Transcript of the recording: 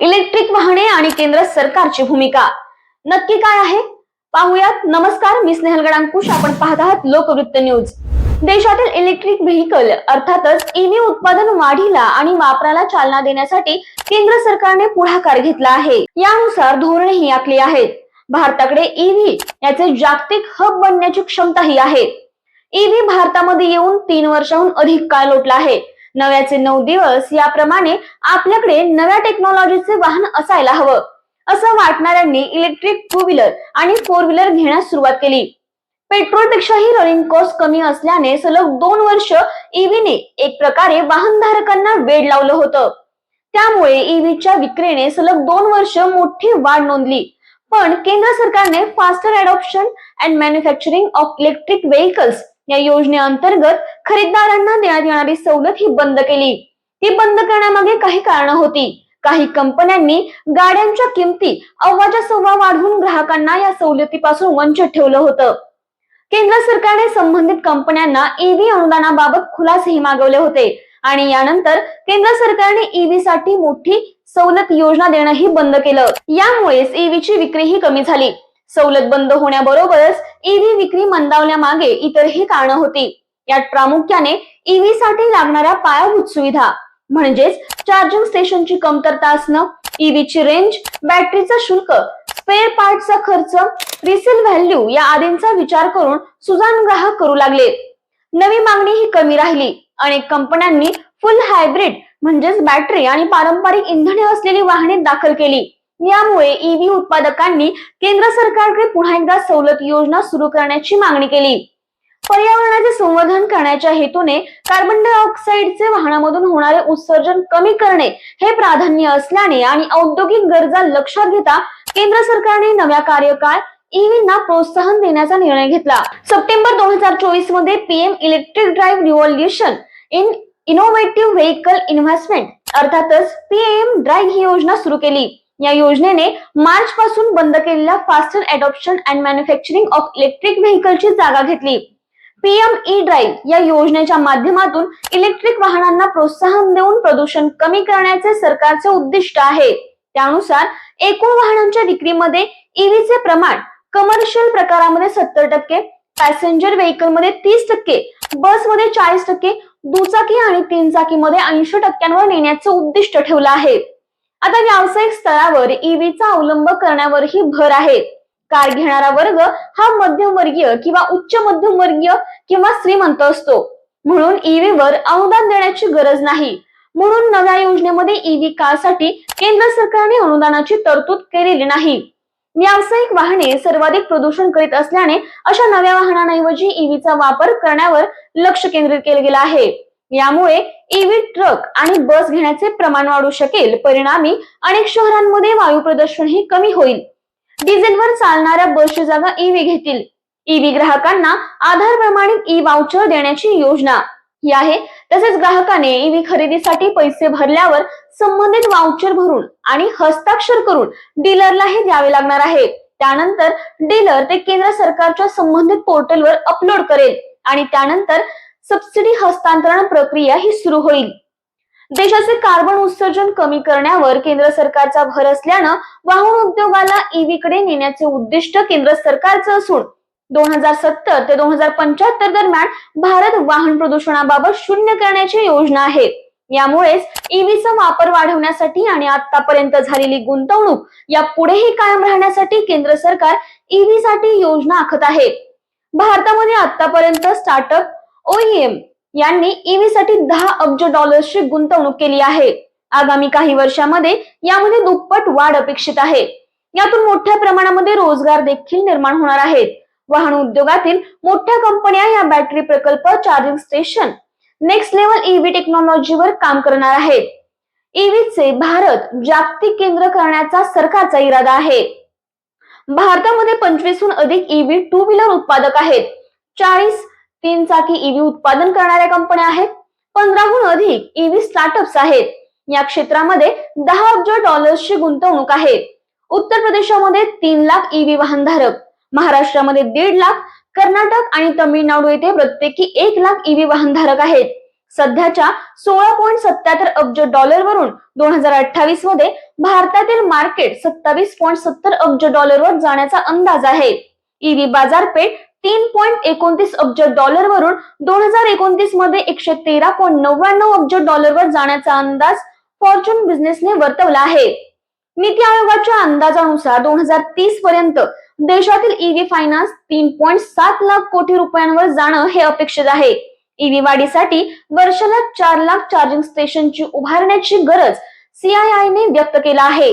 Electric वाहने आणि केंद्र सरकारची भूमिका नक्की काय आहे? पाहुयात. नमस्कार मी स्नेहल गडांकुश. आपण पाहत आहात लोकवृत्त न्यूज. देशातील इलेक्ट्रिक व्हेकल अर्थातच ईव्ही उत्पादन वाढीला आणि वापराला चालना देण्यासाठी केंद्र सरकारने पुढाकार घेतला आहे. यानुसार धोरणेही आखली आहेत. भारताकडे ईव्ही याचे जागतिक हब बनण्याची क्षमताही आहे. ईव्ही भारतामध्ये येऊन तीन वर्षाहून अधिक काळ लोटला आहे. नव्याचे नऊ दिवस याप्रमाणे आपल्याकडे नव्या टेक्नॉलॉजीचे वाहन असायला हवं. असं वाटणाऱ्यांनी इलेक्ट्रिक टू व्हीलर आणि फोर व्हीलर घेण्यास सुरुवात केली. पेट्रोल पेक्षाही रनिंग कॉस्ट कमी असल्याने सलग दोन वर्ष ईव्हीने एक प्रकारे वाहनधारकांना वेड लावलं होतं. त्यामुळे ईव्हीच्या विक्रीने सलग दोन वर्ष मोठी वाढ नोंदली. पण केंद्र सरकारने faster adoption and manufacturing of electric vehicles या योजनेअंतर्गत खरेदीदारांना देण्यात येणारी सवलत ही बंद केली. ती बंद करण्यामागे काही कारण होती. काही कंपन्यांनी गाड्यांच्या किमती अव्वाच्या सव्वा वाढवून ग्राहकांना या सवलतीपासून वंचित ठेवलं होतं. केंद्र सरकारने संबंधित कंपन्यांना ईव्ही अनुदानाबाबत खुलासेही मागवले होते आणि यानंतर केंद्र सरकारने ईव्ही साठी मोठी सवलत योजना देणंही बंद केलं. यामुळेच ईव्हीची विक्रीही कमी झाली. सवलत बंद होण्याबरोबरच ईव्ही विक्री मंदावल्यामागे इतरही कारण होती. यात प्रामुख्याने ईव्ही साठी लागणाऱ्या पायाभूत सुविधा म्हणजेच चार्जिंग स्टेशनची कमतरता असणं ईव्हीची रेंज बॅटरीचं शुल्क स्पेअर पार्टचा खर्च रिसेल व्हॅल्यू या आदींचा विचार करून सुजान ग्राहक करू लागले. नवी मागणी ही कमी राहिली. अनेक कंपन्यांनी फुल हायब्रिड म्हणजेच बॅटरी आणि पारंपरिक इंधने असलेली वाहने दाखल केली. यामुळे ईव्ही उत्पादकांनी केंद्र सरकारकडे पुन्हा एकदा सवलत योजना सुरू करण्याची मागणी केली. पर्यावरणाचे संवर्धन करण्याच्या हेतूने कार्बन डायऑक्साईडचे वाहनामधून होणारे उत्सर्जन कमी करणे हे प्राधान्य असल्याने आणि औद्योगिक गरजा लक्षात घेता केंद्र सरकारने नव्या कार्यकाळ ईव्हीना प्रोत्साहन देण्याचा निर्णय घेतला. सप्टेंबर दोन हजार चोवीसमध्ये PM electric drive revolution in innovative vehicle investment अर्थातच पीएम ड्राईव्ह ही योजना सुरू केली. या योजनेने मार्च पासून बंद केलेल्या faster adoption and manufacturing of electric व्हेकलची जागा घेतली. पीएम ई ड्राईव्ह या योजनेच्या माध्यमातून इलेक्ट्रिक वाहनांना प्रोत्साहन देऊन प्रदूषण कमी करण्याचे सरकारचे उद्दिष्ट आहे. त्यानुसार एकूण वाहनांच्या विक्रीमध्ये ईव्हीचे प्रमाण कमर्शियल प्रकारामध्ये सत्तर टक्के पॅसेंजर व्हेकलमध्ये तीस टक्के बसमध्ये चाळीस टक्के दुचाकी आणि तीन चाकीमध्ये ऐंशी टक्क्यांवर नेण्याचे उद्दिष्ट ठेवलं आहे. आता व्यावसायिक स्तरावर ईव्हीचा अवलंब करण्यावरही भर आहे. कार घेणारा वर्ग हा मध्यमवर्गीय किंवा उच्च मध्यमवर्गीय किंवा श्रीमंत असतो. म्हणून ईव्ही वर अनुदान देण्याची गरज नाही. म्हणून नव्या योजनेमध्ये ईव्ही कारसाठी केंद्र सरकारने अनुदानाची तरतूद केलेली नाही. व्यावसायिक वाहने सर्वाधिक प्रदूषण करीत असल्याने अशा नव्या वाहनांऐवजी ईव्हीचा वापर करण्यावर लक्ष केंद्रित केले गेलं आहे. यामुळे ईव्ही ट्रक आणि बस घेण्याचे प्रमाण वाढू शकेल. परिणामी अनेक शहरांमध्ये वायू प्रदूषण ही कमी होईल. डिझेलवर चालणाऱ्या बसची जागा ईव्ही घेतील. ईव्ही ग्राहकांना आधार प्रमाणित ई वाउचर देण्याची योजना ही आहे. तसेच ग्राहकाने ईव्ही खरेदीसाठी पैसे भरल्यावर संबंधित वाउचर भरून आणि हस्ताक्षर करून डीलरला हे द्यावे लागणार आहे. त्यानंतर डीलर ते केंद्र सरकारच्या संबंधित पोर्टलवर अपलोड करेल आणि त्यानंतर सबसिडी हस्तांतरण प्रक्रिया ही सुरू होईल. देशाचे कार्बन उत्सर्जन कमी करण्यावर केंद्र सरकारचा भर असल्यानं वाहन उद्योगाला ईव्हीकडे नेण्याचे उद्दिष्ट केंद्र सरकारचं असून दोन हजार सत्तर ते दोन हजार पंच्याहत्तर दरम्यान भारत वाहन प्रदूषणाबाबत शून्य करण्याची योजना आहे. यामुळेच ईव्हीचा वापर वाढवण्यासाठी आणि आतापर्यंत झालेली गुंतवणूक या पुढेही कायम राहण्यासाठी केंद्र सरकार ईव्ही साठी योजना आखत आहे. भारतामध्ये आतापर्यंत स्टार्टअप ओईएम यांनी ईव्ही साठी दहा अब्ज डॉलर्सची गुंतवणूक केली आहे. आगामी काही वर्षामध्ये यामध्ये दुप्पट वाढ अपेक्षित आहे. यातून मोठ्या प्रमाणामध्ये रोजगार देखील निर्माण होणार आहेत. वाहन उद्योगातील मोठ्या कंपन्या या बॅटरी प्रकल्प charging station next level EV टेक्नॉलॉजीवर काम करणार आहेत. ईव्हीचे भारत जागतिक केंद्र करण्याचा सरकारचा इरादा आहे. भारतामध्ये पंचवीसहून अधिक ईव्ही टू व्हीलर उत्पादक आहेत. चाळीस तीन चाकी ईव्ही उत्पादन करणाऱ्या कंपन्या आहेत. पंधराहून अधिक ईव्ही स्टार्टअप्स आहेत. या क्षेत्रामध्ये दहा अब्ज डॉलर्सची गुंतवणूक आहे. उत्तर प्रदेशामध्ये तीन लाख ईव्ही वाहनधारक महाराष्ट्रामध्ये दीड लाख कर्नाटक आणि तमिळनाडू येथे प्रत्येकी एक लाख ईव्ही वाहनधारक आहेत. सध्याच्या सोळा पॉईंट सत्याहत्तर अब्ज डॉलर वरून दोन हजार अठ्ठावीसमध्ये भारतातील मार्केट सत्तावीस पॉईंट सत्तर अब्ज डॉलरवर जाण्याचा अंदाज आहे. ईव्ही बाजारपेठ तीन पॉईंट एकोणतीस अब्ज डॉलर वरून दोन हजार एकोणतीसमध्ये एकशे तेरा पॉईंट नव्याण्णव अब्ज डॉलरवर जाण्याचा अंदाज फॉर्च्यून बिझनेसने वर्तवला आहे. नीती आयोगाच्या अंदाजानुसार दोन हजार तीस पर्यंत देशातील ईव्ही फायनान्स तीन पॉईंट सात लाख कोटी रुपयांवर जाणं हे अपेक्षित आहे. ईव्ही वाढीसाठी वर्षाला चार लाख चार्जिंग स्टेशनची उभारण्याची गरज सीआयआयने व्यक्त केला आहे.